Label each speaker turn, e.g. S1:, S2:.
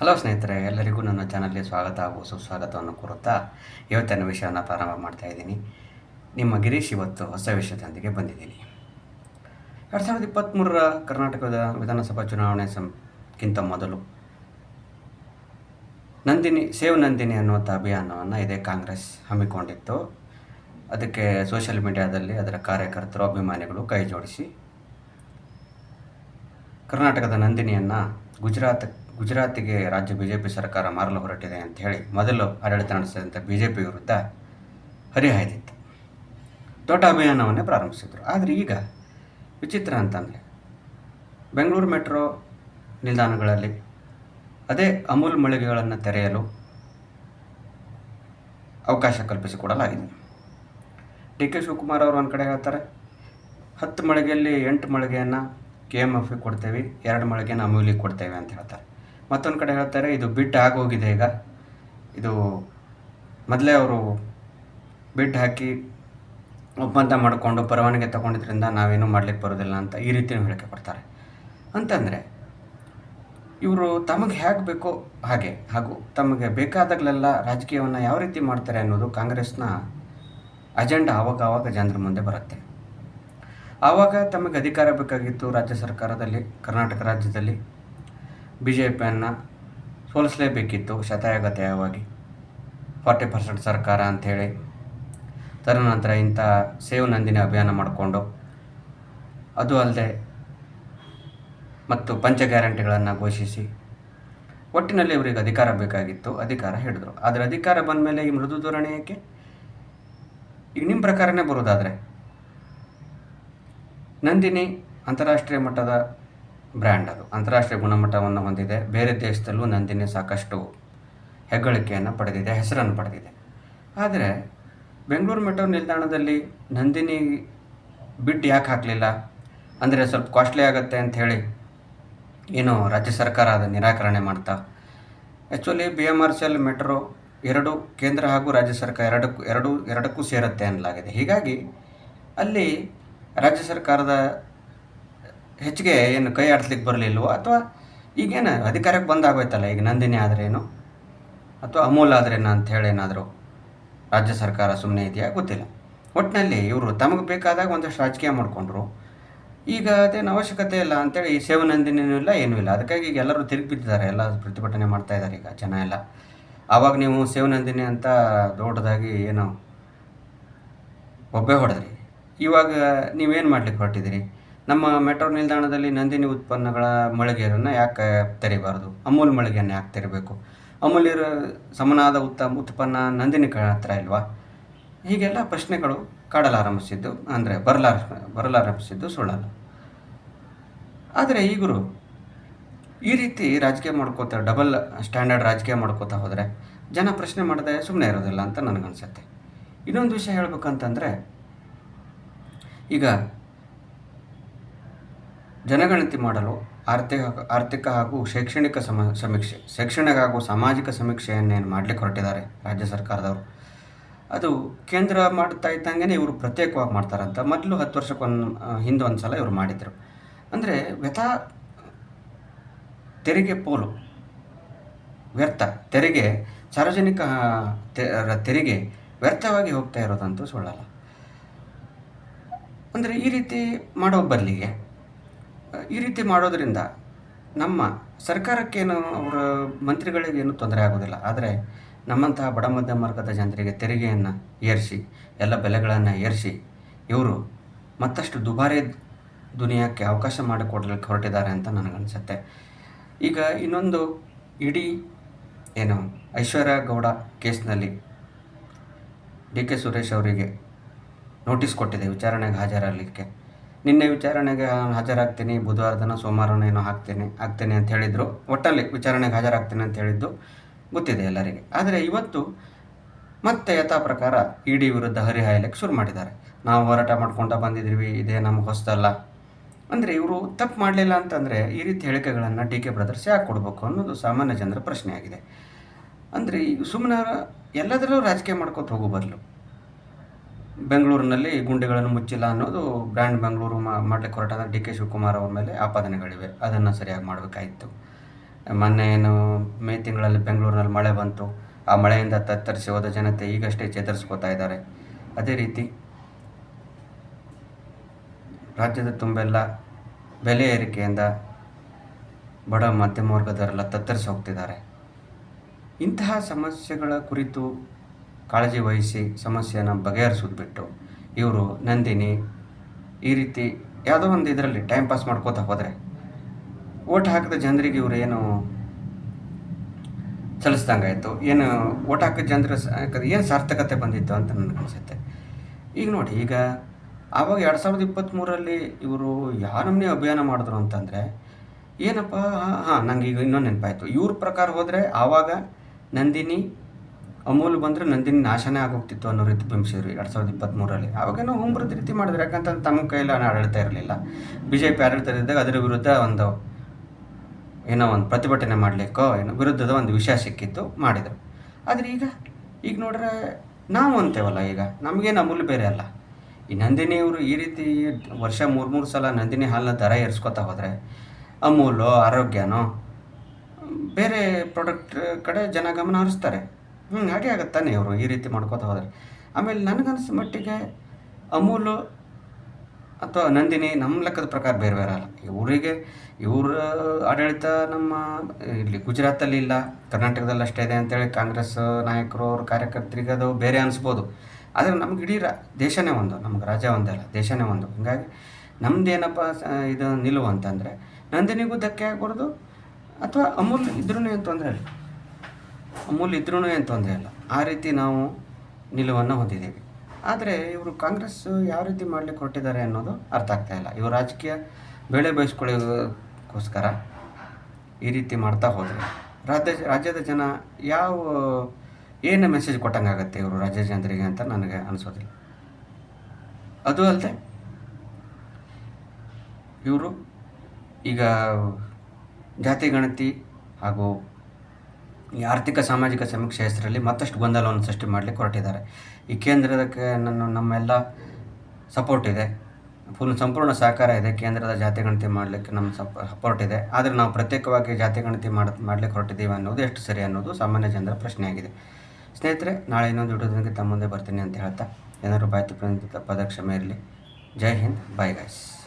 S1: Hello ಸ್ನೇಹಿತರೆ, ಎಲ್ಲರಿಗೂ ನನ್ನ ಚಾನಲ್ಗೆ ಸ್ವಾಗತ ಹಾಗೂ ಸುಸ್ವಾಗತವನ್ನು ಕೋರುತ್ತಾ ಇವತ್ತಿನ ವಿಷಯವನ್ನು ಪ್ರಾರಂಭ ಮಾಡ್ತಾ ಇದ್ದೀನಿ. ನಿಮ್ಮ ಗಿರೀಶ್ ಇವತ್ತು ಹೊಸ ವಿಷಯದೊಂದಿಗೆ ಬಂದಿದ್ದೀನಿ. ಎರಡು ಸಾವಿರದ ಇಪ್ಪತ್ತ್ಮೂರರ ಕರ್ನಾಟಕದ ವಿಧಾನಸಭಾ ಚುನಾವಣೆ ಸಂಕ್ಕಿಂತ ಮೊದಲು ನಂದಿನಿ, ಸೇವ್ ನಂದಿನಿ ಅನ್ನುವಂಥ ಅಭಿಯಾನವನ್ನು ಇದೇ ಕಾಂಗ್ರೆಸ್ ಹಮ್ಮಿಕೊಂಡಿತ್ತು. ಅದಕ್ಕೆ ಸೋಷಿಯಲ್ ಮೀಡಿಯಾದಲ್ಲಿ ಅದರ ಕಾರ್ಯಕರ್ತರು, ಅಭಿಮಾನಿಗಳು ಕೈ ಜೋಡಿಸಿ ಕರ್ನಾಟಕದ ನಂದಿನಿಯನ್ನು ಗುಜರಾತ್ ಗುಜರಾತಿಗೆ ರಾಜ್ಯ ಬಿ ಜೆ ಪಿ ಸರ್ಕಾರ ಮಾರಲು ಹೊರಟಿದೆ ಅಂತ ಹೇಳಿ ಮೊದಲು ಆಡಳಿತ ನಡೆಸಿದಂಥ ಬಿ ಜೆ ಪಿ ವಿರುದ್ಧ ಹರಿಹಾಯ್ದಿತ್ತು. ದೊಡ್ಡ ಅಭಿಯಾನವನ್ನೇ ಪ್ರಾರಂಭಿಸಿದರು. ಆದರೆ ಈಗ ವಿಚಿತ್ರ ಅಂತಂದರೆ ಬೆಂಗಳೂರು ಮೆಟ್ರೋ ನಿಲ್ದಾಣಗಳಲ್ಲಿ ಅದೇ ಅಮೂಲ್ ಮಳಿಗೆಗಳನ್ನು ತೆರೆಯಲು ಅವಕಾಶ ಕಲ್ಪಿಸಿಕೊಡಲಾಗಿದೆ. ಡಿ ಕೆ ಶಿವಕುಮಾರ್ ಅವರು ಒಂದು ಕಡೆ ಹೇಳ್ತಾರೆ, ಹತ್ತು ಮಳಿಗೆಯಲ್ಲಿ ಎಂಟು ಮಳಿಗೆಯನ್ನು ಕೆ ಎಂ ಎಫ್ ಕೊಡ್ತೇವೆ, ಎರಡು ಮಳಿಗೆಯನ್ನು ಅಮೂಲಿಗೆ ಕೊಡ್ತೇವೆ ಅಂತ ಹೇಳ್ತಾರೆ. ಮತ್ತೊಂದು ಕಡೆ ಹೇಳ್ತಾರೆ, ಇದು ಬಿಟ್ ಆಗೋಗಿದೆ ಈಗ. ಇದು ಮೊದಲೇ ಅವರು ಬಿಟ್ ಹಾಕಿ ಒಪ್ಪಂದ ಮಾಡಿಕೊಂಡು ಪರವಾನಗಿ ತಗೊಂಡಿದ್ರಿಂದ ನಾವೇನು ಮಾಡ್ಲಿಕ್ಕೆ ಬರೋದಿಲ್ಲ ಅಂತ ಈ ರೀತಿಯೂ ಹೇಳಿಕೆ ಕೊಡ್ತಾರೆ ಅಂತಂದರೆ, ಇವರು ತಮಗೆ ಹೇಗೆ ಬೇಕೋ ಹಾಗೆ, ಹಾಗೂ ತಮಗೆ ಬೇಕಾದಾಗಲೆಲ್ಲ ರಾಜಕೀಯವನ್ನು ಯಾವ ರೀತಿ ಮಾಡ್ತಾರೆ ಅನ್ನೋದು ಕಾಂಗ್ರೆಸ್ನ ಅಜೆಂಡಾ ಆವಾಗ ಆವಾಗ ಜನರ ಮುಂದೆ ಬರುತ್ತೆ. ಆವಾಗ ತಮಗೆ ಅಧಿಕಾರ ಬೇಕಾಗಿತ್ತು ರಾಜ್ಯ ಸರ್ಕಾರದಲ್ಲಿ, ಕರ್ನಾಟಕ ರಾಜ್ಯದಲ್ಲಿ. ಬಿ ಜೆ ಪಿಯನ್ನು ಸೋಲಿಸಲೇಬೇಕಿತ್ತು ಶತಾಯಗತಾಯವಾಗಿ. ಫಾರ್ಟಿ ಪರ್ಸೆಂಟ್ ಸರ್ಕಾರ ಅಂಥೇಳಿ. ತದನಂತರ ಇಂಥ ಸೇವ್ ನಂದಿನಿ ಅಭಿಯಾನ ಮಾಡಿಕೊಂಡು, ಅದು ಅಲ್ಲದೆ ಮತ್ತು ಪಂಚ ಗ್ಯಾರಂಟಿಗಳನ್ನು ಘೋಷಿಸಿ, ಒಟ್ಟಿನಲ್ಲಿ ಇವರಿಗೆ ಅಧಿಕಾರ ಬೇಕಾಗಿತ್ತು, ಅಧಿಕಾರ ಹಿಡಿದ್ರು. ಆದರೆ ಅಧಿಕಾರ ಬಂದ ಮೇಲೆ ಈ ಮೃದು ಧೋರಣೆ ಏಕೆ? ಈಗ ನಿಮ್ಮ ಪ್ರಕಾರನೇ ಬರೋದಾದರೆ, ನಂದಿನಿ ಅಂತಾರಾಷ್ಟ್ರೀಯ ಮಟ್ಟದ ಬ್ರ್ಯಾಂಡ್ ಅದು. ಅಂತಾರಾಷ್ಟ್ರೀಯ ಗುಣಮಟ್ಟವನ್ನು ಹೊಂದಿದೆ. ಬೇರೆ ದೇಶದಲ್ಲೂ ನಂದಿನಿ ಸಾಕಷ್ಟು ಹೆಗ್ಗಳಿಕೆಯನ್ನು ಪಡೆದಿದೆ, ಹೆಸರನ್ನು ಪಡೆದಿದೆ. ಆದರೆ ಬೆಂಗಳೂರು ಮೆಟ್ರೋ ನಿಲ್ದಾಣದಲ್ಲಿ ನಂದಿನಿ ಬಿಡ್ ಯಾಕೆ ಹಾಕಲಿಲ್ಲ? ಅಂದರೆ ಸ್ವಲ್ಪ ಕಾಸ್ಟ್ಲಿ ಆಗುತ್ತೆ ಅಂತ ಹೇಳಿ ಏನು ರಾಜ್ಯ ಸರ್ಕಾರ ಅದು ನಿರಾಕರಣೆ ಮಾಡ್ತಾ. Actually B M R C L metro ಎರಡು, ಕೇಂದ್ರ ಹಾಗೂ ರಾಜ್ಯ ಸರ್ಕಾರ ಎರಡಕ್ಕೂ, ಎರಡು, ಎರಡಕ್ಕೂ ಸೇರುತ್ತೆ ಅನ್ನಲಾಗಿದೆ. ಹೀಗಾಗಿ ಅಲ್ಲಿ ರಾಜ್ಯ ಸರ್ಕಾರದ ಹೆಚ್ಚಿಗೆ ಏನು ಕೈ ಆಡಿಸ್ಲಿಕ್ಕೆ ಬರಲಿಲ್ವೋ ಅಥವಾ ಈಗೇನು ಅಧಿಕಾರಕ್ಕೆ ಬಂದಾಗೋಯ್ತಲ್ಲ, ಈಗ ನಂದಿನಿ ಆದ್ರೇನು? ಅಥವಾ ಅಮೂಲ್ ಆದ್ರೇನು ಅಂತ ಹೇಳಿ ಏನಾದರೂ ರಾಜ್ಯ ಸರ್ಕಾರ ಸುಮ್ಮನೆ ಇದೆಯಾ? ಗೊತ್ತಿಲ್ಲ. ಒಟ್ಟಿನಲ್ಲಿ ಇವರು ತಮಗೆ ಬೇಕಾದಾಗ ಒಂದಷ್ಟು ರಾಜಕೀಯ ಮಾಡಿಕೊಂಡ್ರು. ಈಗ ಅದೇನು ಅವಶ್ಯಕತೆ ಇಲ್ಲ ಅಂತೇಳಿ ಈ ಸೇವ ನಂದಿನಿನೂ ಇಲ್ಲ, ಏನೂ ಇಲ್ಲ. ಅದಕ್ಕಾಗಿ ಈಗ ಎಲ್ಲರೂ ತಿರುಗಿ ಬಿದ್ದಿದ್ದಾರೆ ಎಲ್ಲ ಪ್ರತಿಭಟನೆ ಮಾಡ್ತಾ ಇದ್ದಾರೆ ಈಗ ಜನ ಎಲ್ಲ. ಆವಾಗ ನೀವು ಸೇವನಂದಿನಿ ಅಂತ ದೊಡ್ಡದಾಗಿ ಏನು ಒಬ್ಬೆ ಹೊಡೆದ್ರಿ. ಇವಾಗ ನೀವೇನು ಮಾಡ್ಲಿಕ್ಕೆ ಹೊರಟಿದ್ದೀರಿ? ನಮ್ಮ ಮೆಟ್ರೋ ನಿಲ್ದಾಣದಲ್ಲಿ ನಂದಿನಿ ಉತ್ಪನ್ನಗಳ ಮಳಿಗೆಯನ್ನು ಯಾಕೆ ತೆರಿಬಾರ್ದು? ಅಮೂಲ್ ಮಳಿಗೆಯನ್ನು ಯಾಕೆ ತೆರಿಬೇಕು? ಅಮೂಲ್ ಇರೋ ಸಮನಾದ ಉತ್ತಮ ಉತ್ಪನ್ನ ನಂದಿನಿ ಹತ್ರ ಇಲ್ವಾ? ಹೀಗೆಲ್ಲ ಪ್ರಶ್ನೆಗಳು ಕಾಡಲಾರಂಭಿಸಿದ್ದು ಅಂದರೆ ಬರಲಾರ, ಬರಲಾರಂಭಿಸಿದ್ದು ಸುಳ್ಳಲ್ಲ. ಆದರೆ ಈಗರು ಈ ರೀತಿ ರಾಜಕೀಯ ಮಾಡ್ಕೋತಾ, ಡಬಲ್ ಸ್ಟ್ಯಾಂಡರ್ಡ್ ರಾಜಕೀಯ ಮಾಡ್ಕೋತಾ ಹೋದರೆ ಜನ ಪ್ರಶ್ನೆ ಮಾಡದೆ ಸುಮ್ಮನೆ ಇರೋದಿಲ್ಲ ಅಂತ ನನಗನ್ಸುತ್ತೆ. ಇನ್ನೊಂದು ವಿಷಯ ಹೇಳ್ಬೇಕಂತಂದರೆ, ಈಗ ಜನಗಣತಿ ಮಾಡಲು ಆರ್ಥಿಕ ಆರ್ಥಿಕ ಹಾಗೂ ಶೈಕ್ಷಣಿಕ ಸಮ, ಸಮೀಕ್ಷೆ, ಶೈಕ್ಷಣಿಕ ಹಾಗೂ ಸಾಮಾಜಿಕ ಸಮೀಕ್ಷೆಯನ್ನೇನು ಮಾಡಲಿಕ್ಕೆ ಹೊರಟಿದ್ದಾರೆ ರಾಜ್ಯ ಸರ್ಕಾರದವರು. ಅದು ಕೇಂದ್ರ ಮಾಡ್ತಾ ಇದ್ದಂಗೆ ಇವರು ಪ್ರತ್ಯೇಕವಾಗಿ ಮಾಡ್ತಾರಂತ. ಮೊದಲು ಹತ್ತು ವರ್ಷಕ್ಕೊಂದು ಹಿಂದೆ ಒಂದು ಸಲ ಇವರು ಮಾಡಿದರು. ಅಂದರೆ ವ್ಯಥ, ತೆರಿಗೆ ಪೋಲು, ವ್ಯರ್ಥ. ತೆರಿಗೆ, ಸಾರ್ವಜನಿಕ ತೆರಿಗೆ ವ್ಯರ್ಥವಾಗಿ ಹೋಗ್ತಾ ಇರೋದಂತೂ ಸುಳ್ಳಲ್ಲ. ಅಂದರೆ ಈ ರೀತಿ ಮಾಡೋ ಬದಲಿಗೆ ಈ ರೀತಿ ಮಾಡೋದ್ರಿಂದ ನಮ್ಮ ಸರ್ಕಾರಕ್ಕೇನು ಅವರ ಮಂತ್ರಿಗಳಿಗೇನು ತೊಂದರೆ ಆಗೋದಿಲ್ಲ. ಆದರೆ ನಮ್ಮಂತಹ ಬಡ ಮಧ್ಯಮ ವರ್ಗದ ಜನರಿಗೆ ತೆರಿಗೆಯನ್ನು ಏರಿಸಿ, ಎಲ್ಲ ಬೆಲೆಗಳನ್ನು ಏರಿಸಿ, ಇವರು ಮತ್ತಷ್ಟು ದುಬಾರಿ ದುನಿಯಾಕ್ಕೆ ಅವಕಾಶ ಮಾಡಿಕೊಡ್ಲಿಕ್ಕೆ ಹೊರಟಿದ್ದಾರೆ ಅಂತ ನನಗನ್ಸುತ್ತೆ. ಈಗ ಇನ್ನೊಂದು ಇಡೀ ಏನು ಐಶ್ವರ್ಯ ಗೌಡ ಕೇಸ್ನಲ್ಲಿ ಡಿ ಕೆ ಸುರೇಶ್ ಅವರಿಗೆ ನೋಟಿಸ್ ಕೊಟ್ಟಿದೆ ವಿಚಾರಣೆಗೆ ಹಾಜರಾಗಲಿಕ್ಕೆ. ನಿನ್ನೆ ವಿಚಾರಣೆಗೆ ಹಾಜರಾಗ್ತೀನಿ. ಬುಧವಾರ ದಿನ ಏನೋ ಹಾಕ್ತೀನಿ ಆಗ್ತೀನಿ ಅಂತ ಹೇಳಿದರು. ಒಟ್ಟಲ್ಲಿ ವಿಚಾರಣೆಗೆ ಹಾಜರಾಗ್ತೀನಿ ಅಂತ ಹೇಳಿದ್ದು ಗೊತ್ತಿದೆ ಎಲ್ಲರಿಗೆ. ಆದರೆ ಇವತ್ತು ಮತ್ತೆ ಯಥಾ ಪ್ರಕಾರ ಇ ಡಿ ವಿರುದ್ಧ ಹರಿಹಾಯಲಿಕ್ಕೆ ಶುರು ಮಾಡಿದ್ದಾರೆ. ನಾವು ಹೋರಾಟ ಮಾಡ್ಕೊಂಡ ಬಂದಿದ್ದೀವಿ, ಇದೇ ನಮ್ಗೆ ಹೊಸದಲ್ಲ ಅಂದರೆ ಇವರು ತಪ್ಪು ಮಾಡಲಿಲ್ಲ ಅಂತಂದರೆ ಈ ರೀತಿ ಹೇಳಿಕೆಗಳನ್ನು ಡಿ ಕೆ ಬ್ರದರ್ಸ್ ಯಾಕೆ ಕೊಡಬೇಕು ಅನ್ನೋದು ಸಾಮಾನ್ಯ ಜನರ ಪ್ರಶ್ನೆಯಾಗಿದೆ. ಅಂದರೆ ಈಗ ಸುಮ್ಮನೆ ಎಲ್ಲದರಲ್ಲೂ ರಾಜಕೀಯ ಮಾಡ್ಕೊತ ಹೋಗೋ ಬದಲು. ಬೆಂಗಳೂರಿನಲ್ಲಿ ಗುಂಡಿಗಳನ್ನು ಮುಚ್ಚಿಲ್ಲ ಅನ್ನೋದು ಬ್ರ್ಯಾಂಡ್ ಬೆಂಗಳೂರು ಮಾಡಲಿಕ್ಕೆ ಹೊರಟಾದ ಡಿ ಕೆ ಶಿವಕುಮಾರ್ ಅವರ ಮೇಲೆ ಆಪಾದನೆಗಳಿವೆ. ಅದನ್ನು ಸರಿಯಾಗಿ ಮಾಡಬೇಕಾಯಿತು. ಮೊನ್ನೆ ಏನು, ಮೇ ತಿಂಗಳಲ್ಲಿ ಬೆಂಗಳೂರಿನಲ್ಲಿ ಮಳೆ ಬಂತು. ಆ ಮಳೆಯಿಂದ ತತ್ತರಿಸಿ ಹೋದ ಜನತೆ ಈಗಷ್ಟೇ ಚೇತರಿಸ್ಕೋತಾ ಇದ್ದಾರೆ. ಅದೇ ರೀತಿ ರಾಜ್ಯದ ತುಂಬೆಲ್ಲ ಬೆಲೆ ಏರಿಕೆಯಿಂದ ಬಡ ಮಧ್ಯಮ ವರ್ಗದವರೆಲ್ಲ ತತ್ತರಿಸಿ ಹೋಗ್ತಿದ್ದಾರೆ. ಇಂತಹ ಸಮಸ್ಯೆಗಳ ಕುರಿತು ಕಾಳಜಿ ವಹಿಸಿ ಸಮಸ್ಯೆಯನ್ನು ಬಗೆಹರಿಸೋದು ಬಿಟ್ಟು ಇವರು ನಂದಿನಿ ಈ ರೀತಿ ಯಾವುದೋ ಒಂದು ಇದರಲ್ಲಿ ಟೈಮ್ ಪಾಸ್ ಮಾಡ್ಕೋತಾ ಹೋದರೆ ಓಟ್ ಹಾಕಿದ ಜನರಿಗೆ ಇವರು ಏನು ಚಲಿಸ್ದಂಗಾಯಿತು ಏನು ಓಟ್ ಹಾಕಿದ ಜನರ ಏನು ಸಾರ್ಥಕತೆ ಬಂದಿತ್ತು ಅಂತ ನನಗೆ ಅನಿಸುತ್ತೆ. ಈಗ ನೋಡಿ, ಈಗ ಆವಾಗ ಎರಡು ಸಾವಿರದ ಇಪ್ಪತ್ತ್ಮೂರಲ್ಲಿ ಇವರು ಯಾವ ನಮೂನೆ ಅಭಿಯಾನ ಮಾಡಿದ್ರು ಅಂತಂದರೆ, ಏನಪ್ಪ, ಹಾಂ, ನಂಗೆ ಈಗ ಇನ್ನೊಂದು ನೆನಪಾಯಿತು. ಇವ್ರ ಪ್ರಕಾರ ಹೋದರೆ ಆವಾಗ ನಂದಿನಿ ಅಮೂಲ್ ಬಂದರೆ ನಂದಿನಿ ನಾಶನೇ ಆಗೋಗ್ತಿತ್ತು ಅನ್ನೋ ರೀತಿ ಬಿಂಬಿಸಿದ್ರು ಎರಡು ಸಾವಿರದ ಇಪ್ಪತ್ತ್ಮೂರರಲ್ಲಿ ಅವಾಗೇನೋ ಹುಂಬ್ರದ ರೀತಿ ಮಾಡಿದ್ರು, ಯಾಕಂತಂದ್ರೆ ತಮ್ಮ ಕೈಯಲ್ಲಿ ಆಡಳಿತ ಇರಲಿಲ್ಲ. ಬಿ ಜೆ ಪಿ ಆಡಳಿತದಿದ್ದಾಗ ಅದರ ವಿರುದ್ಧ ಒಂದು ಏನೋ ಒಂದು ಪ್ರತಿಭಟನೆ ಮಾಡಲಿಕ್ಕೋ, ಏನೋ ವಿರುದ್ಧದ ಒಂದು ವಿಷಯ ಸಿಕ್ಕಿತ್ತು, ಮಾಡಿದರು. ಆದರೆ ಈಗ ಈಗ ನೋಡ್ರೆ ನಾವು ಅಂತೇವಲ್ಲ ಈಗ, ನಮಗೇನು ಅಮೂಲ್ ಬೇರೆ ಅಲ್ಲ. ಈ ನಂದಿನಿ ಇವರು ಈ ರೀತಿ ವರ್ಷ ಮೂರು ಮೂರು ಸಲ ನಂದಿನಿ ಹಾಲನ್ನ ದರ ಏರಿಸ್ಕೊತಾ ಹೋದರೆ, ಅಮೂಲು, ಆರೋಗ್ಯನೋ, ಬೇರೆ ಪ್ರಾಡಕ್ಟ್ ಕಡೆ ಜನ ಗಮನ ಹರಿಸ್ತಾರೆ. ಹ್ಞೂ ಹಾಗೆ ಆಗತ್ತಾನೆ ಅವರು ಈ ರೀತಿ ಮಾಡ್ಕೋತಾ ಹೋದರೆ. ಆಮೇಲೆ ನನಗನ್ಸಿದ ಮಟ್ಟಿಗೆ ಅಮೂಲು ಅಥವಾ ನಂದಿನಿ ನಮ್ಮ ಲೆಕ್ಕದ ಪ್ರಕಾರ ಬೇರೆ ಬೇರೆ ಅಲ್ಲ. ಇವರಿಗೆ, ಇವರ ಆಡಳಿತ ನಮ್ಮ ಇಲ್ಲಿ ಗುಜರಾತಲ್ಲಿ ಇಲ್ಲ, ಕರ್ನಾಟಕದಲ್ಲಿ ಅಷ್ಟೇ ಇದೆ ಅಂತೇಳಿ ಕಾಂಗ್ರೆಸ್ ನಾಯಕರು ಅವ್ರ ಕಾರ್ಯಕರ್ತರಿಗೆ ಅದು ಬೇರೆ ಅನಿಸ್ಬೋದು. ಆದರೆ ನಮ್ಗೆ ಇಡೀ ರಾ, ದೇಶನೇ ಒಂದು, ನಮ್ಗೆ ರಾಜ್ಯ ಒಂದೇ ಅಲ್ಲ, ದೇಶನೇ ಒಂದು. ಹೀಗಾಗಿ ನಮ್ದೇನಪ್ಪ ಇದು ನಿಲುವು ಅಂತಂದರೆ ನಂದಿನಿಗೂ ಧಕ್ಕೆ ಆಗ್ಬಾರ್ದು, ಅಥವಾ ಅಮೂಲ್ ಇದ್ರೂ ಏನು ತೊಂದರೆ ಇಲ್ಲ. ಅಮೂಲ್ ಇದ್ರೂ ಏನು ತೊಂದರೆ ಇಲ್ಲ. ಆ ರೀತಿ ನಾವು ನಿಲುವನ್ನು ಹೊಂದಿದ್ದೀವಿ. ಆದರೆ ಇವರು ಕಾಂಗ್ರೆಸ್ ಯಾವ ರೀತಿ ಮಾಡಲಿಕ್ಕೆ ಹೊರಟಿದ್ದಾರೆ ಅನ್ನೋದು ಅರ್ಥ ಆಗ್ತಾ ಇಲ್ಲ. ಇವರು ರಾಜಕೀಯ ಬೆಳೆ ಬಯಸ್ಕೊಳ್ಳೋದಕ್ಕೋಸ್ಕರ ಈ ರೀತಿ ಮಾಡ್ತಾ ಹೋದರೆ. ರಾಜ್ಯ, ರಾಜ್ಯದ ಜನ ಯಾವ, ಏನು ಮೆಸೇಜ್ ಕೊಟ್ಟಂಗಾಗತ್ತೆ ಇವರು ರಾಜ್ಯ ಜನರಿಗೆ ಅಂತ ನನಗೆ ಅನಿಸೋದಿಲ್ಲ. ಅದು ಅಲ್ಲದೆ ಇವರು ಈಗ ಜಾತಿ, ಗಣತಿ ಹಾಗೂ ಆರ್ಥಿಕ ಸಾಮಾಜಿಕ ಸಮೀಕ್ಷೆ ಹೆಸರಲ್ಲಿ ಮತ್ತಷ್ಟು ಗೊಂದಲವನ್ನು ಸೃಷ್ಟಿ ಮಾಡಲಿಕ್ಕೆ ಹೊರಟಿದ್ದಾರೆ. ಈ ಕೇಂದ್ರದಕ್ಕೆ ನನ್ನ ನಮ್ಮೆಲ್ಲ ಸಪೋರ್ಟ್ ಇದೆ. ಫುಲ್ ಸಂಪೂರ್ಣ ಸಹಕಾರ ಇದೆ. ಕೇಂದ್ರದ ಜಾತಿ ಗಣತಿ ಮಾಡಲಿಕ್ಕೆ ನಮ್ಮ ಸಪ್ ಸಪೋರ್ಟ್ ಇದೆ. ಆದರೆ ನಾವು ಪ್ರತ್ಯೇಕವಾಗಿ ಜಾತಿ ಗಣತಿ ಮಾಡ ಮಾಡಲಿಕ್ಕೆ ಹೊರಟಿದ್ದೀವಿ ಅನ್ನೋದು ಎಷ್ಟು ಸರಿ ಅನ್ನೋದು ಸಾಮಾನ್ಯ ಜನರ ಪ್ರಶ್ನೆಯಾಗಿದೆ. ಸ್ನೇಹಿತರೆ, ನಾಳೆ ಇನ್ನೊಂದು ವಿಡಿಯೋದೊಂದಿಗೆ ತಮ್ಮ ಮುಂದೆ ಬರ್ತೀನಿ ಅಂತ ಹೇಳ್ತಾ, ಏನಾದರೂ ಬಾಯ್ತಿ ಪ್ರತಿ ಪದ ಕ್ಷಮೆ ಇರಲಿ. ಜೈ ಹಿಂದ್. Bye guys